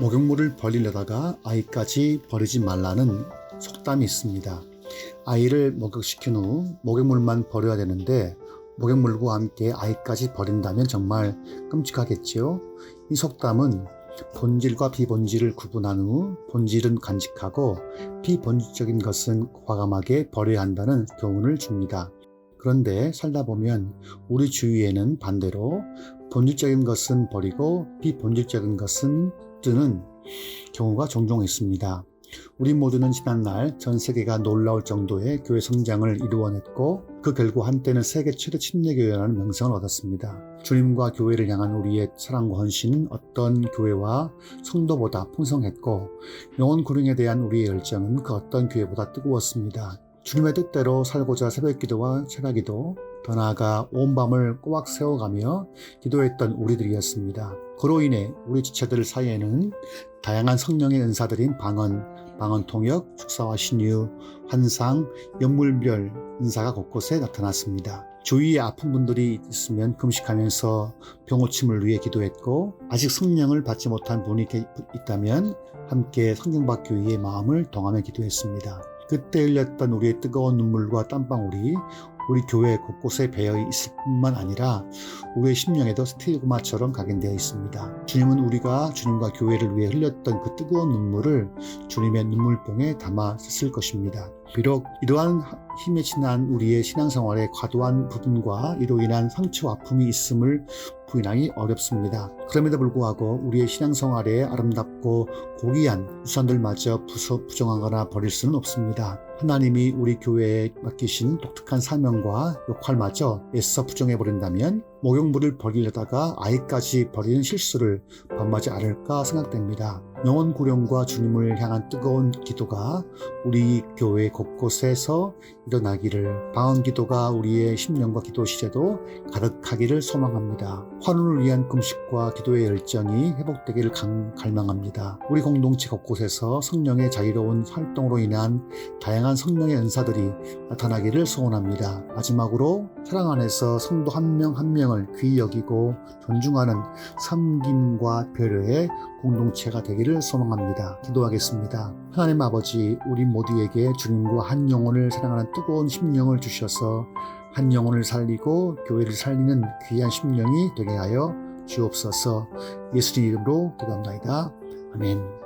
목욕물을 버리려다가 아이까지 버리지 말라는 속담이 있습니다. 아이를 목욕시킨 후 목욕물만 버려야 되는데 목욕물과 함께 아이까지 버린다면 정말 끔찍하겠지요. 이 속담은 본질과 비본질을 구분한 후 본질은 간직하고 비본질적인 것은 과감하게 버려야 한다는 교훈을 줍니다. 그런데 살다 보면 우리 주위에는 반대로 본질적인 것은 버리고 비본질적인 것은 뜨는 경우가 종종 있습니다. 우리 모두는 지난날 전 세계가 놀라울 정도의 교회 성장을 이루어냈고 그 결과 한때는 세계 최대 침례교회라는 명성을 얻었습니다. 주님과 교회를 향한 우리의 사랑과 헌신은 어떤 교회와 성도보다 풍성했고 영혼 구령에 대한 우리의 열정은 그 어떤 교회보다 뜨거웠습니다. 주님의 뜻대로 살고자 새벽 기도와 철학 기도, 더 나아가 온 밤을 꼬박 세워가며 기도했던 우리들이었습니다. 그로 인해 우리 지체들 사이에는 다양한 성령의 은사들인 방언, 방언 통역, 축사와 신유, 환상, 연물별 은사가 곳곳에 나타났습니다. 주위에 아픈 분들이 있으면 금식하면서 병고침을 위해 기도했고 아직 성령을 받지 못한 분이 있다면 함께 성령받기 위해 마음을 동하며 기도했습니다. 그때 흘렸던 우리의 뜨거운 눈물과 땀방울이 우리 교회 곳곳에 배어 있을 뿐만 아니라 우리의 심령에도 스티그마처럼 각인되어 있습니다. 주님은 우리가 주님과 교회를 위해 흘렸던 그 뜨거운 눈물을 주님의 눈물병에 담아 썼을 것입니다. 비록 이러한 힘에 지난 우리의 신앙생활에 과도한 부분과 이로 인한 상처와 아픔이 있음을 부인하기 어렵습니다. 그럼에도 불구하고 우리의 신앙생활에 아름답고 고귀한 유산들마저 부정하거나 버릴 수는 없습니다. 하나님이 우리 교회에 맡기신 독특한 사명과 역할마저 애써 부정해버린다면 목욕물을 버리려다가 아이까지 버리는 실수를 범하지 않을까 생각됩니다. 영혼 구령과 주님을 향한 뜨거운 기도가 우리 교회 곳곳에서 일어나기를 방언 기도가 우리의 심령과 기도 시제도 가득하기를 소망합니다. 환혼을 위한 금식과 기도의 열정이 회복되기를 갈망합니다. 우리 공동체 곳곳에서 성령의 자유로운 활동으로 인한 다양한 성령의 은사들이 나타나기를 소원합니다. 마지막으로 사랑 안에서 성도 한 명 한명 을 귀히 여기고 존중하는 섬김과 배려의 공동체가 되기를 소망합니다. 기도하겠습니다. 하나님 아버지, 우리 모두에게 주님과 한 영혼을 사랑하는 뜨거운 심령을 주셔서 한 영혼을 살리고 교회를 살리는 귀한 심령이 되게 하여 주옵소서 예수님 이름으로 기도합니다. 아멘.